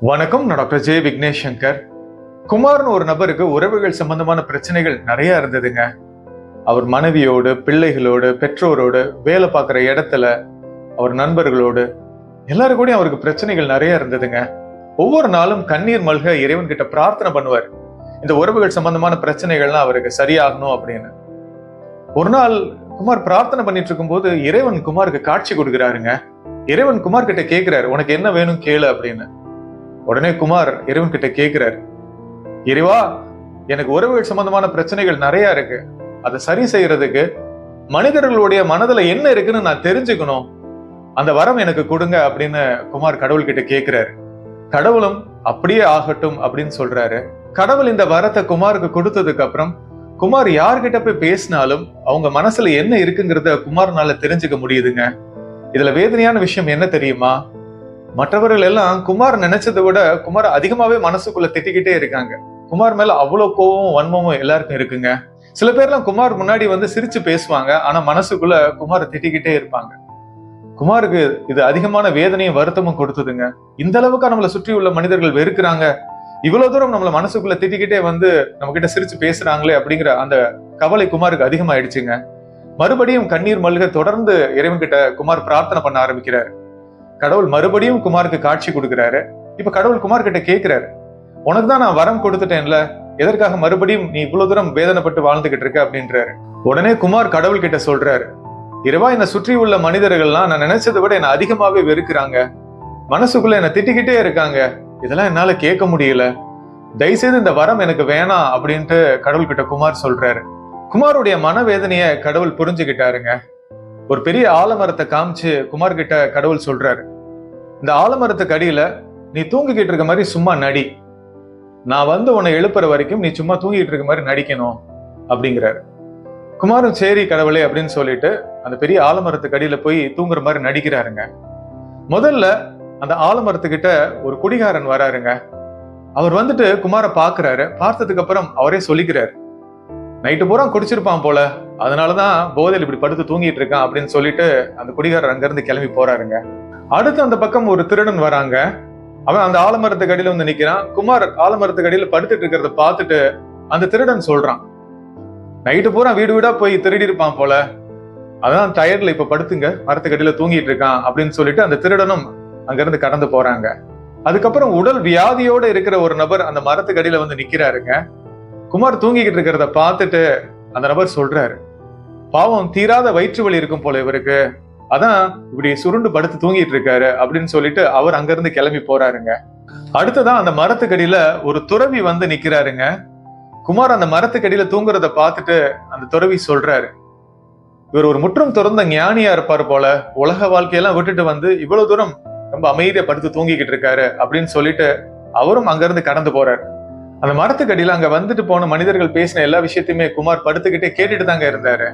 வணக்கம் நான் doctor J Vignesh Shankar குமார்னு ஒரு நபருக்கு உறவுகள் சம்பந்தமான பிரச்சனைகள் நிறைய இருந்ததுங்க. அவர் மனைவியோடு பிள்ளைகளோடு பெற்றோரோடு வேலை பார்க்குற இடத்துல அவர் நண்பர்களோடு எல்லாரு கூடயும் அவருக்கு பிரச்சனைகள் நிறைய இருந்ததுங்க. ஒவ்வொரு நாளும் கண்ணீர் மல்க இறைவன் கிட்ட பிரார்த்தனை பண்ணுவார். இந்த உறவுகள் சம்பந்தமான பிரச்சனைகள்லாம் அவருக்கு சரியாகணும் அப்படின்னு. ஒரு நாள் குமார் பிரார்த்தனை பண்ணிட்டு இருக்கும்போது இறைவன் குமாருக்கு காட்சி கொடுக்குறாருங்க. இறைவன் குமார் கிட்ட கேட்குறாரு உனக்கு என்ன வேணும் கேளு அப்படின்னு. உடனே குமார் இறைவன் கிட்ட கேட்கிறார் இறைவா எனக்கு உறவுகள் சம்பந்தமான பிரச்சனைகள் நிறைய இருக்கு. அதை சரி செய்யறதுக்கு மனிதர்களுடைய மனதுல என்ன இருக்குன்னு நான் தெரிஞ்சுக்கணும். அந்த வரம் எனக்கு கொடுங்க அப்படின்னு குமார் கடவுள் கிட்ட கடவுளும் அப்படியே ஆகட்டும் அப்படின்னு சொல்றாரு. கடவுள் இந்த வரத்தை குமாருக்கு கொடுத்ததுக்கு அப்புறம் குமார் யார்கிட்ட போய் பேசினாலும் அவங்க மனசுல என்ன இருக்குங்கிறத குமார்னால தெரிஞ்சுக்க முடியுதுங்க. இதுல வேதனையான விஷயம் என்ன தெரியுமா? மற்றவர்கள் எல்லாம் குமார் நினைச்சதை விட குமார் அதிகமாவே மனசுக்குள்ள திட்டிக்கிட்டே இருக்காங்க. குமார் மேல அவ்வளவு கோவமும் வன்மமும் எல்லாருக்கும் இருக்குங்க. சில பேர்லாம் குமார் முன்னாடி வந்து சிரிச்சு பேசுவாங்க ஆனா மனசுக்குள்ள குமார் திட்டிக்கிட்டே இருப்பாங்க. குமாருக்கு இது அதிகமான வேதனையும் வருத்தமும் கொடுத்ததுங்க. இந்த அளவுக்கு நம்மளை சுற்றி உள்ள மனிதர்கள் வெறுக்கிறாங்க. இவ்வளவு தூரம் நம்மள மனசுக்குள்ள திட்டிக்கிட்டே வந்து நம்ம கிட்ட சிரிச்சு பேசுறாங்களே அப்படிங்கிற அந்த கவலை குமாருக்கு அதிகமாயிடுச்சுங்க. மறுபடியும் கண்ணீர் மல்க தொடர்ந்து இறைவன் கிட்ட குமார் பிரார்த்தனை பண்ண ஆரம்பிக்கிறாரு. கடவுள் மறுபடியும் குமாருக்கு காட்சி கொடுக்குறாரு. இப்ப கடவுள் குமார் கிட்ட கேக்குறாரு. உனக்கு தான் நான் வரம் கொடுத்துட்டேன்ல. எதற்காக மறுபடியும் நீ இவ்வளவு தூரம் வேதனைப்பட்டு வாழ்ந்துகிட்டு இருக்க அப்படின்றாரு. உடனே குமார் கடவுள் கிட்ட சொல்றாரு. இரவா என்னை சுற்றி உள்ள மனிதர்கள்லாம் நான் நினைச்சதை விட என்னை அதிகமாவே வெறுக்கிறாங்க. மனசுக்குள்ள என்னை திட்டிக்கிட்டே இருக்காங்க. இதெல்லாம் என்னால கேட்க முடியல. தயவுசெய்து இந்த வரம் எனக்கு வேணாம் அப்படின்ட்டு கடவுள் கிட்ட குமார் சொல்றாரு. குமாருடைய மனவேதனைய கடவுள் புரிஞ்சுக்கிட்டாருங்க. ஒரு பெரிய ஆலமரத்தை காமிச்சு குமார் கிட்ட கடவுள் சொல்றாரு. இந்த ஆலமரத்துக்கு அடியில நீ தூங்கிக்கிட்டு இருக்க மாதிரி சும்மா நடி. நான் வந்து உன்னை எழுப்புற வரைக்கும் நீ சும்மா தூங்கிட்டு இருக்க மாதிரி நடிக்கணும் அப்படிங்கிறாரு. குமாரும் சரி கடவுளே அப்படின்னு சொல்லிட்டு அந்த பெரிய ஆலமரத்துக்கு அடியில போய் தூங்குற மாதிரி நடிக்கிறாருங்க. முதல்ல அந்த ஆலமரத்துக்கிட்ட ஒரு குடிகாரன் வராருங்க. அவர் வந்துட்டு குமாரை பாக்குறாரு. பார்த்ததுக்கு அப்புறம் அவரே சொல்லிக்கிறாரு. நைட்டு பூரா குடிச்சிருப்பான் போல. அதனால தான் போதையில் இப்படி படுத்து தூங்கிட்டு இருக்கான் அப்படின்னு சொல்லிட்டு அந்த குடிகாரர் அங்கிருந்து கிளம்பி போறாருங்க. அடுத்து அந்த பக்கம் ஒரு திருடன் வராங்க. அவன் அந்த ஆலமரத்துக்கு அடியில் வந்து நிக்கிறான். குமார் ஆலமரத்துக்கு அடியில் படுத்துட்டு இருக்கிறத பார்த்துட்டு அந்த திருடன் சொல்றான். நைட்டு பூரா வீடு வீடா போய் திருடி இருப்பான் போல. அதான் டயர்ல இப்ப படுத்துங்க. மரத்துக்கு அடியில் தூங்கிட்டு இருக்கான் அப்படின்னு சொல்லிட்டு அந்த திருடனும் அங்கிருந்து கடந்து போறாங்க. அதுக்கப்புறம் உடல் வியாதியோட இருக்கிற ஒரு நபர் அந்த மரத்துக்கு அடியில் வந்து நிக்கிறாருங்க. குமார் தூங்கிக்கிட்டு இருக்கிறத பார்த்துட்டு அந்த நபர் சொல்றாரு பாவம் தீராத வயிற்று வலி இருக்கும் போல இவருக்கு. அதான் இப்படி சுருண்டு படுத்து தூங்கிட்டு இருக்காரு அப்படின்னு சொல்லிட்டு அவர் அங்கிருந்து கிளம்பி போறாருங்க. அடுத்ததான் அந்த மரத்துக்கடியில ஒரு துறவி வந்து நிக்கிறாருங்க. குமார் அந்த மரத்துக்கடியில தூங்குறத பார்த்துட்டு அந்த துறவி சொல்றாரு இவர் ஒரு முற்றும் துறந்த ஞானியா இருப்பார் போல. உலக வாழ்க்கையெல்லாம் விட்டுட்டு வந்து இவ்வளவு தூரம் ரொம்ப அமைதியா படுத்து தூங்கிக்கிட்டு இருக்காரு அப்படின்னு சொல்லிட்டு அவரும் அங்கிருந்து கடந்து போறாரு. அந்த மரத்துக்கடியில் அங்க வந்துட்டு போன மனிதர்கள் பேசின எல்லா விஷயத்தையுமே குமார் படுத்துக்கிட்டே கேட்டுட்டு தாங்க இருந்தாரு.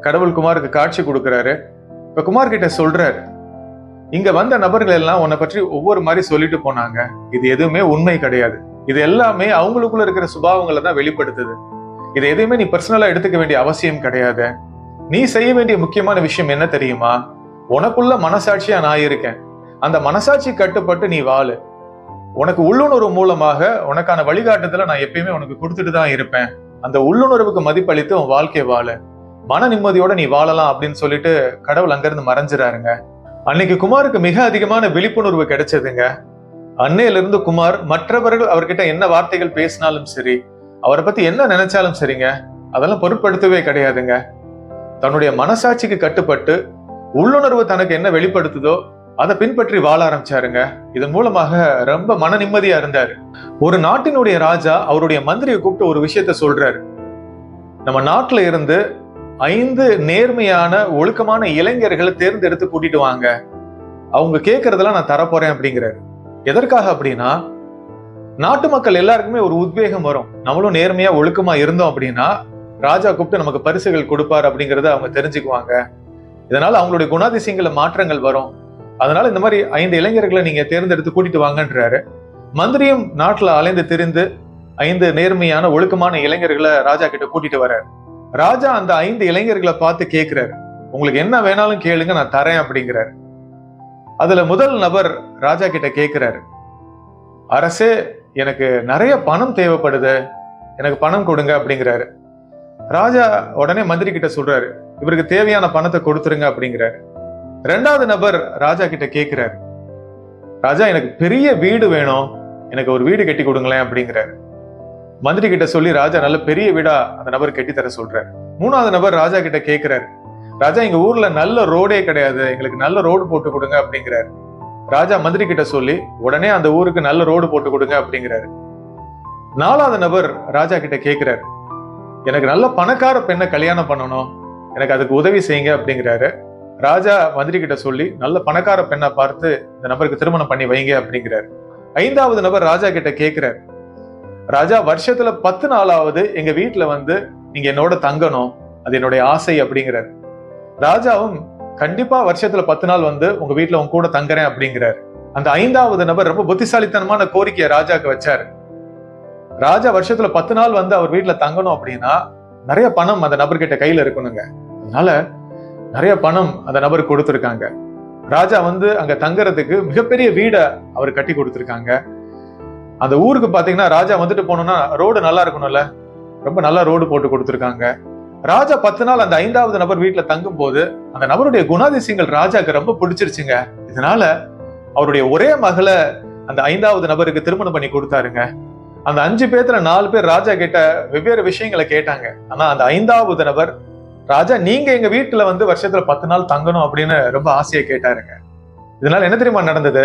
கடவுள் குமாருக்கு காட்சி கொடுக்குறாரு. இப்ப குமார் கிட்ட சொல்றாரு இங்க வந்த நபர்கள் எல்லாம் உன்னை பற்றி ஒவ்வொரு மாதிரி சொல்லிட்டு போனாங்க. இது எதுவுமே உண்மை கிடையாது. இது எல்லாமே அவங்களுக்குள்ள இருக்கிற சுபாவங்களை தான் வெளிப்படுத்துது. இது எதையுமே நீ பர்சனலா எடுத்துக்க வேண்டிய அவசியம் கிடையாது. நீ செய்ய வேண்டிய முக்கியமான விஷயம் என்ன தெரியுமா? உனக்குள்ள மனசாட்சியா நான் இருக்கேன். அந்த மனசாட்சி கட்டுப்பட்டு நீ வாழு. உனக்கு உள்ளுணர்வு மூலமாக உனக்கான வழிகாட்டுதல நான் எப்பயுமே உனக்கு கொடுத்துட்டு தான் இருப்பேன். அந்த உள்ளுணர்வுக்கு மதிப்பளித்து உன் வாழ்க்கை வாழ. மன நிம்மதியோட நீ வாழலாம் அப்படின்னு சொல்லிட்டு கடவுள் அங்கிருந்து மறைஞ்சிடாருங்க அன்னைக்கு குமாருக்கு மிக அதிகமான விழிப்புணர்வு கிடைச்சதுங்க. அன்னையிலிருந்து குமார் மற்றவர்கள் அவர்கிட்ட என்ன வார்த்தைகள் பேசினாலும் சரி அவரை பத்தி என்ன நினைச்சாலும் சரிங்க அதெல்லாம் பொருட்படுத்தவே கிடையாதுங்க. தன்னுடைய மனசாட்சிக்கு கட்டுப்பட்டு உள்ளுணர்வு தனக்கு என்ன வெளிப்படுத்துதோ அதை பின்பற்றி வாழ ஆரம்பிச்சாருங்க. இதன் மூலமாக ரொம்ப மன நிம்மதியா இருந்தாரு. ஒரு நாட்டினுடைய ராஜா அவருடைய மந்திரியை கூப்பிட்டு ஒரு விஷயத்த சொல்றாரு. நம்ம நாட்டுல இருந்து ஐந்து நேர்மையான ஒழுக்கமான இளைஞர்களை தேர்ந்தெடுத்து கூட்டிட்டு வாங்க. அவங்க கேட்கறதெல்லாம் நான் தரப்போறேன் அப்படிங்கிறாரு. எதற்காக அப்படின்னா நாட்டு மக்கள் எல்லாருக்குமே ஒரு உத்வேகம் வரும். நம்மளும் நேர்மையா ஒழுக்கமா இருந்தோம் அப்படின்னா ராஜா கூப்பிட்டு நமக்கு பரிசுகள் கொடுப்பார் அப்படிங்கிறத அவங்க தெரிஞ்சுக்குவாங்க. இதனால அவங்களுடைய குணாதிசயங்கள மாற்றங்கள் வரும். அதனால இந்த மாதிரி ஐந்து இளைஞர்களை நீங்க தேர்ந்தெடுத்து கூட்டிட்டு வாங்கன்றாரு. மந்திரியும் நாட்டுல அலைந்து திரிந்து ஐந்து நேர்மையான ஒழுக்கமான இளைஞர்களை ராஜா கிட்ட கூட்டிட்டு வர்றாரு. ராஜா அந்த ஐந்து இளைஞர்களை பார்த்து கேட்கிறாரு உங்களுக்கு என்ன வேணாலும் கேளுங்க நான் தரேன் அப்படிங்கிறாரு. அதுல முதல் நபர் ராஜா கிட்ட கேட்கிறாரு அரசே எனக்கு நிறைய பணம் தேவைப்படுது. எனக்கு பணம் கொடுங்க அப்படிங்கிறாரு. ராஜா உடனே மந்திரி கிட்ட சொல்றாரு. இவருக்கு தேவையான பணத்தை கொடுத்துருங்க அப்படிங்கிறாரு. ரெண்டாவது நபர் ராஜா கிட்ட கேக்குறாரு. ராஜா எனக்கு பெரிய வீடு வேணும். எனக்கு ஒரு வீடு கட்டி கொடுங்களேன் அப்படிங்கிறாரு. மந்திரி கிட்ட சொல்லி ராஜா நல்ல பெரிய வீடா அந்த நபர் கட்டி தர சொல்றாரு. மூணாவது நபர் ராஜா கிட்ட கேக்குறாரு. ராஜா எங்க ஊர்ல நல்ல ரோடே கிடையாது. எங்களுக்கு நல்ல ரோடு போட்டு கொடுங்க அப்படிங்கிறாரு. ராஜா மந்திரி கிட்ட சொல்லி உடனே அந்த ஊருக்கு நல்ல ரோடு போட்டு கொடுங்க அப்படிங்கிறாரு. நாலாவது நபர் ராஜா கிட்ட கேக்குறாரு. எனக்கு நல்ல பணக்கார பெண்ணை கல்யாணம் பண்ணணும். எனக்கு அதுக்கு உதவி செய்யுங்க அப்படிங்கிறாரு. ராஜா மந்திரி கிட்ட சொல்லி நல்ல பணக்கார பெண்ணை பார்த்து இந்த நபருக்கு திருமணம் பண்ணி வைங்க அப்படிங்கிறாரு. ஐந்தாவது நபர் ராஜா கிட்ட கேட்கிறார் ராஜா வருஷத்துல பத்து நாளாவது எங்க வீட்டுல வந்து நீங்க என்னோட தங்கணும் அது என்னுடைய ஆசை அப்படிங்கிறாரு. ராஜாவும் கண்டிப்பா வருஷத்துல பத்து நாள் வந்து உங்க வீட்டுல உங்க கூட தங்குறேன் அப்படிங்கிறார். அந்த ஐந்தாவது நபர் ரொம்ப புத்திசாலித்தனமான கோரிக்கையை ராஜாக்கு வச்சாரு. ராஜா வருஷத்துல பத்து நாள் வந்து அவர் வீட்டுல தங்கணும் அப்படின்னா நிறைய பணம் அந்த நபர்கிட்ட கையில இருக்கணுங்க. அதனால நிறைய பணம் அந்த நபருக்கு கொடுத்துருக்காங்க. ராஜா வந்து அங்க தங்குறதுக்கு மிகப்பெரிய வீடை அவர் கட்டி கொடுத்துருக்காங்க. அந்த ஊருக்கு பாத்தீங்கன்னா ராஜா வந்துட்டு போனோம்னா ரோடு நல்லா இருக்கணும்ல. ரொம்ப நல்லா ரோடு போட்டு கொடுத்துருக்காங்க. ராஜா பத்து நாள் அந்த ஐந்தாவது நபர் வீட்டுல தங்கும் போது அந்த நபருடைய குணாதிசயங்கள் ராஜாக்கு ரொம்ப பிடிச்சிருச்சுங்க. இதனால அவருடைய ஒரே மகளை அந்த ஐந்தாவது நபருக்கு திருமணம் பண்ணி கொடுத்தாருங்க. அந்த அஞ்சு பேர்த்துல நாலு பேர் ராஜா கிட்ட வெவ்வேறு விஷயங்களை கேட்டாங்க. ஆனா அந்த ஐந்தாவது நபர் ராஜா நீங்க எங்க வீட்டுல வந்து வருஷத்துல பத்து நாள் தங்கணும் அப்படின்னு ரொம்ப ஆசையை கேட்டாருங்க. இதனால என்ன தெரியுமா நடந்தது?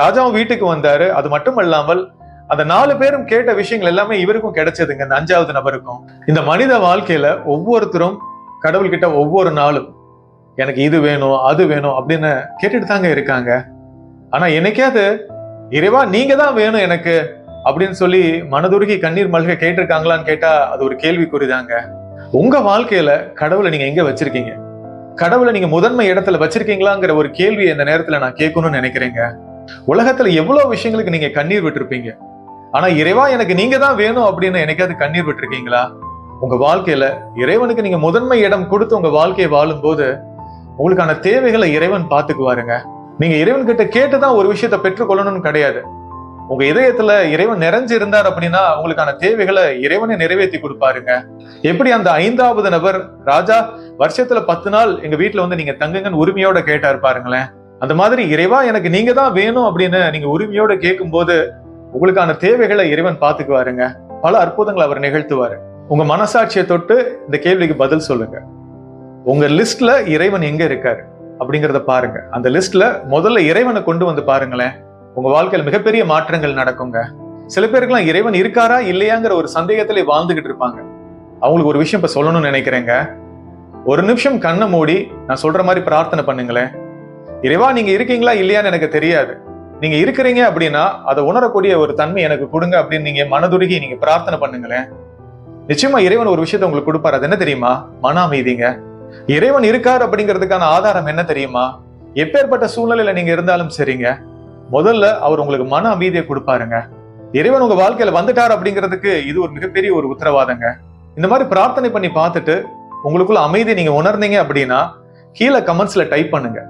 ராஜாவும் வீட்டுக்கு வந்தாரு. அது மட்டும் இல்லாமல் அந்த நாலு பேரும் கேட்ட விஷயங்கள் எல்லாமே இவருக்கும் கிடைச்சதுங்க இந்த அஞ்சாவது நபருக்கும். இந்த மனித வாழ்க்கையில ஒவ்வொருத்தரும் கடவுள்கிட்ட ஒவ்வொரு நாளும் எனக்கு இது வேணும் அது வேணும் அப்படின்னு கேட்டுட்டு தாங்க இருக்காங்க. ஆனா என்னைக்காவது இறைவா நீங்க தான் வேணும் எனக்கு அப்படின்னு சொல்லி மனதுருகி கண்ணீர் மல்க கேட்டிருக்காங்களான்னு கேட்டா அது ஒரு கேள்விக்குறிதாங்க. உங்க வாழ்க்கையில கடவுளை நீங்க எங்க வச்சிருக்கீங்க? கடவுளை நீங்க முதன்மை இடத்துல வச்சிருக்கீங்களாங்கிற ஒரு கேள்வி இந்த நேரத்துல நான் கேட்கணும்னு நினைக்கிறேங்க. உலகத்துல எவ்வளவு விஷயங்களுக்கு நீங்க கண்ணீர் விட்டுருப்பீங்க? ஆனா இறைவா எனக்கு நீங்க தான் வேணும் அப்படின்னு என்னைக்காவது கண்ணீர் விட்டுருக்கீங்களா? உங்க வாழ்க்கையில இறைவனுக்கு நீங்க முதன்மை இடம் கொடுத்து உங்க வாழ்க்கையை வாழும் போது உங்களுக்கான தேவைகளை இறைவன் பாத்துக்குவாருங்க நீங்க இறைவன் கிட்ட கேட்டுதான் ஒரு விஷயத்த பெற்றுக்கொள்ளணும்னு கிடையாது. உங்க இதயத்துல இறைவன் நிறைஞ்சு இருந்தார் அப்படின்னா உங்களுக்கான தேவைகளை இறைவனை நிறைவேற்றி கொடுப்பாருங்க. எப்படி அந்த ஐந்தாவது நபர் ராஜா வருஷத்துல பத்து நாள் எங்க வீட்டுல வந்து நீங்க தங்குங்கன்னு உரிமையோட கேட்டாரு பாருங்களேன். அந்த மாதிரி இறைவா எனக்கு நீங்க தான் வேணும் அப்படின்னு நீங்க உரிமையோட கேட்கும் போது உங்களுக்கான தேவைகளை இறைவன் பாத்துக்குவாருங்க பல அற்புதங்களை அவர் நிகழ்த்துவாரு. உங்க மனசாட்சியை தொட்டு இந்த கேள்விக்கு பதில் சொல்லுங்க. உங்க லிஸ்ட்ல இறைவன் எங்க இருக்காரு அப்படிங்கிறத பாருங்க. அந்த லிஸ்ட்ல முதல்ல இறைவனை கொண்டு வந்து பாருங்களேன். உங்க வாழ்க்கையில் மிகப்பெரிய மாற்றங்கள் நடக்குங்க. சில பேருக்குலாம் இறைவன் இருக்காரா இல்லையாங்கிற ஒரு சந்தேகத்திலே வாழ்ந்துகிட்டு இருப்பாங்க. அவங்களுக்கு ஒரு விஷயம் இப்ப சொல்லணும்னு நினைக்கிறேங்க. ஒரு நிமிஷம் கண்ணை மூடி நான் சொல்ற மாதிரி பிரார்த்தனை பண்ணுங்களேன். இறைவா நீங்க இருக்கீங்களா இல்லையான்னு எனக்கு தெரியாது. நீங்க இருக்கிறீங்க அப்படின்னா அதை உணரக்கூடிய ஒரு தன்மை எனக்கு கொடுங்க அப்படின்னு நீங்க மனதுருகி நீங்க பிரார்த்தனை பண்ணுங்களேன். நிச்சயமா இறைவன் ஒரு விஷயத்தை உங்களுக்கு கொடுப்பாரு. அது என்ன தெரியுமா? மன அமைதிங்க. இறைவன் இருக்கார் அப்படிங்கிறதுக்கான ஆதாரம் என்ன தெரியுமா? எப்பேற்பட்ட சூழ்நிலையில நீங்க இருந்தாலும் சரிங்க. முதல்ல அவர் உங்களுக்கு மன அமைதியை கொடுப்பாருங்க. இறைவன் உங்க வாழ்க்கையில வந்துட்டார் அப்படிங்கிறதுக்கு இது ஒரு மிகப்பெரிய ஒரு உத்தரவாதங்க. இந்த மாதிரி பிரார்த்தனை பண்ணி பார்த்துட்டு உங்களுக்குள்ள அமைதியை நீங்க உணர்ந்தீங்க அப்படின்னா கீழே கமெண்ட்ஸ்ல டைப் பண்ணுங்க.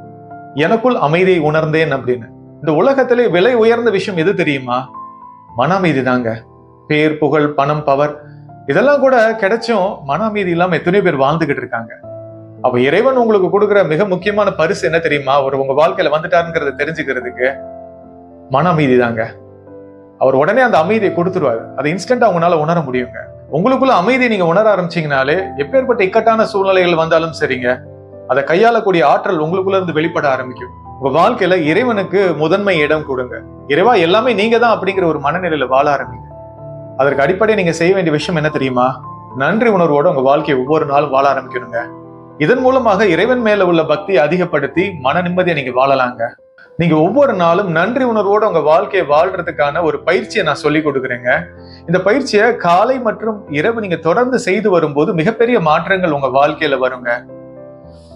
எனக்குள் அமைதியை உணர்ந்தேன் அப்படின்னு. இந்த உலகத்திலே விலை உயர்ந்த விஷயம் எது தெரியுமா? மன அமைதி தாங்க. பேர் புகழ் பணம் பவர் இதெல்லாம் கூட கிடைச்சும் மன அமைதி இல்லாம எத்தனையோ பேர் வாழ்ந்துகிட்டு இருக்காங்க. அப்ப இறைவன் உங்களுக்கு கொடுக்குற மிக முக்கியமான பரிசு என்ன தெரியுமா? அவர் உங்க வாழ்க்கையில வந்துட்டாருங்கிறத தெரிஞ்சுக்கிறதுக்கு மன அமைதி தாங்க அவர் உடனே அந்த அமைதியை கொடுத்துருவாரு. அதை இன்ஸ்டன்டா உங்களால உணர முடியுங்க. உங்களுக்குள்ள அமைதியை நீங்க உணர ஆரம்பிச்சீங்கனாலே எப்பேற்பட்ட இக்கட்டான சூழ்நிலைகள் வந்தாலும் சரிங்க. அதை கையாளக்கூடிய ஆற்றல் உங்களுக்குள்ள இருந்து வெளிப்பட ஆரம்பிக்கும். உங்க வாழ்க்கையில இறைவனுக்கு முதன்மை இடம் கொடுங்க. இறைவா எல்லாமே நீங்க தான் அப்படிங்கிற ஒரு மனநிலையில வாழ ஆரம்பிங்க. அதற்கு அடிப்படை நீங்க செய்ய வேண்டிய விஷயம் என்ன தெரியுமா? நன்றி உணர்வோட உங்க வாழ்க்கையை ஒவ்வொரு நாளும் வாழ ஆரம்பிக்கணுங்க. இதன் மூலமாக இறைவன் மேல உள்ள பக்தியை அதிகப்படுத்தி மன நிம்மதியை நீங்க வாழலாங்க. நீங்க ஒவ்வொரு நாளும் நன்றி உணர்வோடு உங்க வாழ்க்கையை வாழ்றதுக்கான ஒரு பயிற்சியை நான் சொல்லி கொடுக்குறேங்க. இந்த பயிற்சியை காலை மற்றும் இரவு நீங்க தொடர்ந்து செய்து வரும்போது மிகப்பெரிய மாற்றங்கள் உங்க வாழ்க்கையில வருங்க.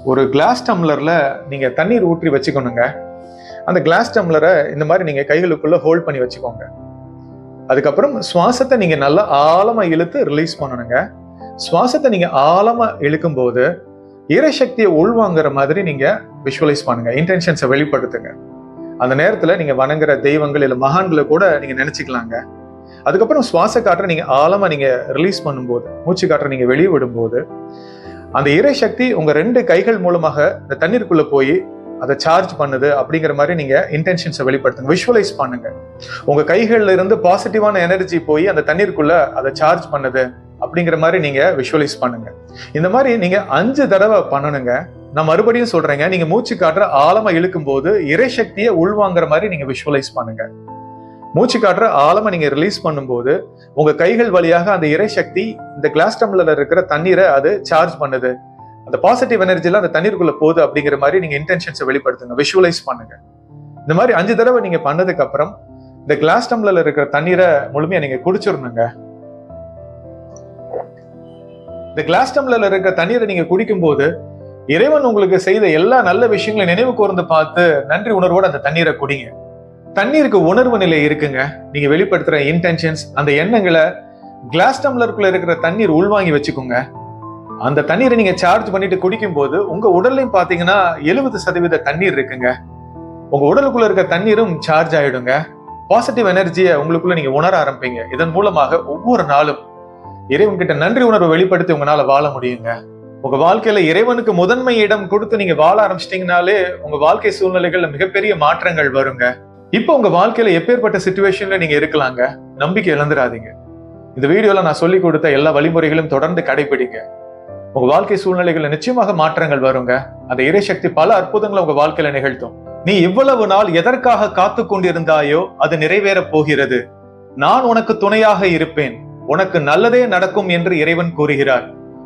ஒரு கிளாஸ் டம்ளர்ல நீங்க தண்ணீர் ஊற்றி வச்சுக்கணுங்க. அந்த கிளாஸ் டம்ளரை இந்த மாதிரி நீங்க கைகளுக்குள்ள ஹோல்ட் பண்ணி வச்சுக்கோங்க. அதுக்கப்புறம் சுவாசத்தை நீங்க நல்லா ஆழமா இழுத்து ரிலீஸ் பண்ணணுங்க. சுவாசத்தை நீங்க ஆழமா இழுக்கும் போது இறைசக்தியை உள்வாங்குற மாதிரி நீங்க விஷுவலைஸ் பண்ணுங்க. இன்டென்ஷன்ஸை வெளிப்படுத்துங்க. அந்த நேரத்துல நீங்க வணங்குற தெய்வங்கள் இல்ல மகான்களை கூட நீங்க நினைச்சுக்கலாங்க. அதுக்கப்புறம் சுவாச காற்றை நீங்க ஆழமா நீங்க ரிலீஸ் பண்ணும்போது மூச்சு காற்றை நீங்க வெளியே விடும்போது அந்த இறை சக்தி உங்க ரெண்டு கைகள் மூலமாக இந்த தண்ணீருக்குள்ள போய் அதை சார்ஜ் பண்ணுது அப்படிங்கிற மாதிரி நீங்க இன்டென்ஷன்ஸை வெளிப்படுத்துங்க. விஷுவலைஸ் பண்ணுங்க. உங்க கைகள்ல இருந்து பாசிட்டிவான எனர்ஜி போய் அந்த தண்ணீருக்குள்ள அதை சார்ஜ் பண்ணுது அப்படிங்கிற மாதிரி நீங்க விஷுவலைஸ் பண்ணுங்க. இந்த மாதிரி நீங்க அஞ்சு தடவை பண்ணணுங்க. நான் மறுபடியும் சொல்றேங்க. நீங்க மூச்சு காற்ற ஆழமா இழுக்கும் போது இறை சக்தியை உள்வாங்குற மாதிரி நீங்க விஷுவலைஸ் பண்ணுங்க. மூச்சு காற்ற ஆழமா நீங்க ரிலீஸ் பண்ணும்போது உங்க கைகள் வழியாக அந்த இறை சக்தி இந்த கிளாஸ் டம்ளர்ல இருக்கிற தண்ணீரை அது சார்ஜ் பண்ணுது. அந்த பாசிட்டிவ் எனர்ஜில அந்த தண்ணீருக்குள்ள போகுது அப்படிங்கிற மாதிரி நீங்க இன்டென்ஷன்ஸை வெளிப்படுத்துங்க. விஷுவலைஸ் பண்ணுங்க. இந்த மாதிரி அஞ்சு தடவை நீங்க பண்ணதுக்கு அப்புறம் இந்த கிளாஸ் டம்ளர்ல இருக்கிற தண்ணீரை முழுமையா நீங்க குடிச்சிடணுங்க. இந்த கிளாஸ் டம்ளர்ல இருக்கிற தண்ணீரை நீங்க குடிக்கும்போது இறைவன் உங்களுக்கு செய்த எல்லா நல்ல விஷயங்களையும் நினைவு கூர்ந்து பார்த்து நன்றி உணர்வோடு அந்த தண்ணீரை குடிங்க. தண்ணீருக்கு உணர்வு நிலை இருக்குங்க. நீங்க வெளிப்படுத்துற இன்டென்ஷன்ஸ் அந்த எண்ணங்களை கிளாஸ் டம்ளருக்குள்ள இருக்கிற தண்ணீர் உள்வாங்கி வச்சுக்கோங்க. அந்த தண்ணீரை நீங்க சார்ஜ் பண்ணிட்டு குடிக்கும் போது உங்க உடல்லையும் பாத்தீங்கன்னா எழுபது சதவீத தண்ணீர் இருக்குங்க. உங்க உடலுக்குள்ள இருக்க தண்ணீரும் சார்ஜ் ஆயிடுங்க. பாசிட்டிவ் எனர்ஜியை உங்களுக்குள்ள நீங்க உணர ஆரம்பிப்பீங்க. இதன் மூலமாக ஒவ்வொரு நாளும் இறைவன்கிட்ட நன்றி உணர்வை வெளிப்படுத்தி உங்களால வாழ முடியுங்க. உங்க வாழ்க்கையில இறைவனுக்கு முதன்மை இடம் கொடுத்து நீங்க வாழ ஆரம்பிச்சிட்டீங்கனாலே உங்க வாழ்க்கை சூழ்நிலைகள்ல மிகப்பெரிய மாற்றங்கள் வருங்க. இப்போ உங்க வாழ்க்கையில எப்பேற்பட்ட சுச்சுவேஷன்ல நீங்க இருக்கலாங்க? நம்பிக்கை இழந்துடாதீங்க. இந்த வீடியோல நான் சொல்லி கொடுத்த எல்லா வழிமுறைகளும் தொடர்ந்து கடைபிடிங்க உங்க வாழ்க்கை சூழ்நிலைகள்ல நிச்சயமாக மாற்றங்கள் வருங்க. அந்த இறைசக்தி பல அற்புதங்களை உங்க வாழ்க்கையில நிகழ்த்தும். நீ இவ்வளவு நாள் எதற்காக காத்து கொண்டிருந்தாயோ அது நிறைவேறப் போகிறது. நான் உனக்கு துணையாக இருப்பேன். உனக்கு நல்லதே நடக்கும் என்று இறைவன் கூறுகிறார்.